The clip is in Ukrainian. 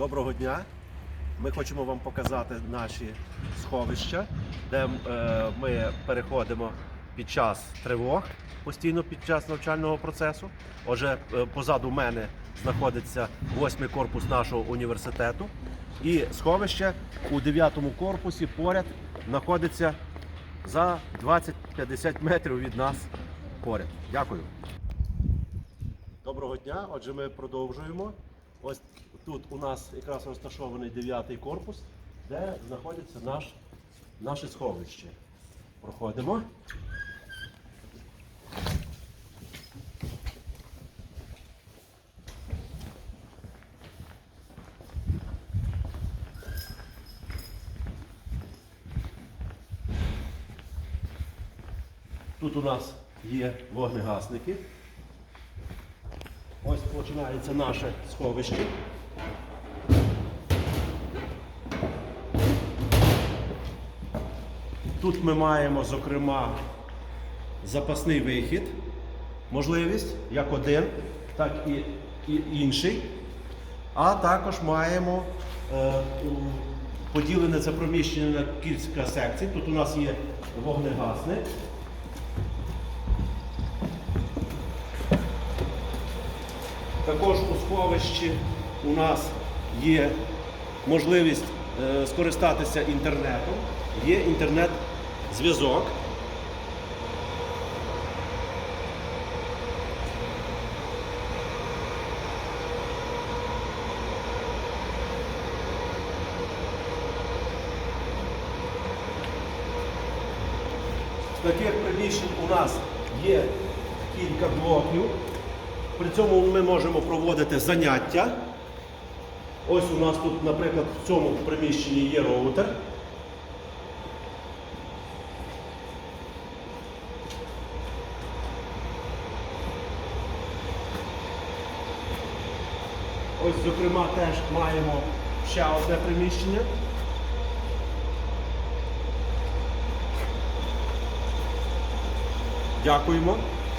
Доброго дня. Ми хочемо вам показати наші сховища, де е, ми переходимо під час тривог, постійно під час навчального процесу. Отже, е, позаду мене знаходиться восьмий корпус нашого університету. І сховище у дев'ятому корпусі поряд знаходиться за 20-50 метрів від нас поряд. Дякую. Доброго дня. Отже, ми продовжуємо. Ось тут у нас якраз розташований 9 корпус, де знаходиться наш, наше сховище. Проходимо. Тут у нас є вогнегасники. Ось починається наше сховище. Тут ми маємо, зокрема, запасний вихід, можливість як один, так і, і інший. А також маємо е, поділене це приміщення на кілька секцій. Тут у нас є вогнегасник. Також у сховищі у нас є можливість е, скористатися інтернетом, є інтернет-зв'язок. З таких приміщень у нас є кілька блоків. При цьому ми можемо проводити заняття. Ось у нас тут, наприклад, в цьому приміщенні є роутер. Ось, зокрема, теж маємо ще одне приміщення. Дякуємо.